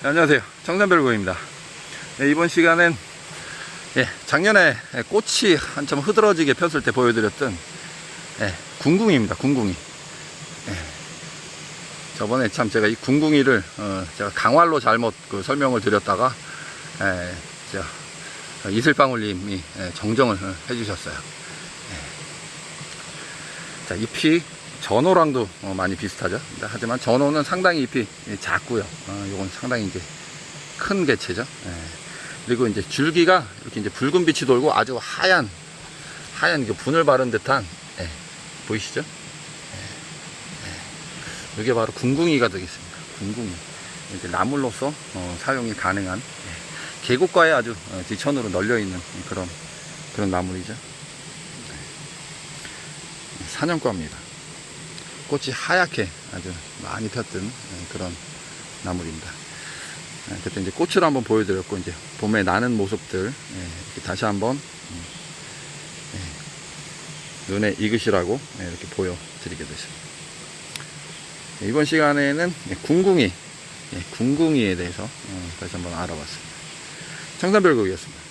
네, 안녕하세요. 청산별고입니다. 네, 이번 시간엔 예, 작년에 꽃이 한참 흐드러지게 폈을 때 보여드렸던 예, 궁궁이입니다. 궁궁이. 예. 저번에 참 제가 이 궁궁이를 어, 제가 강활로 잘못 그 설명을 드렸다가 예, 저, 이슬방울님이 예, 정정을 어, 해주셨어요. 예. 자, 잎이 전호랑도 어, 많이 비슷하죠. 하지만 전호는 상당히 잎이 작고요. 어, 요건 상당히 이제 큰 개체죠. 예. 그리고 이제 줄기가 이렇게 이제 붉은 빛이 돌고 아주 하얀 하얀 그 분을 바른 듯한 예. 보이시죠? 예. 예. 이게 바로 궁궁이가 되겠습니다. 궁궁이 이제 나물로서 어, 사용이 가능한 예. 계곡가에 아주 어, 지천으로 널려 있는 그런 그런 나물이죠. 예. 사냥과입니다. 꽃이 하얗게 아주 많이 폈던 예, 그런 나물입니다. 예, 그때 이제 꽃을 한번 보여드렸고 이제 봄에 나는 모습들 예, 다시 한번 음, 예, 눈에 익으시라고 예, 이렇게 보여드리게 됐습니다. 예, 이번 시간에는 예, 궁궁이 예, 궁궁이에 대해서 어, 다시 한번 알아봤습니다. 청산별곡이었습니다.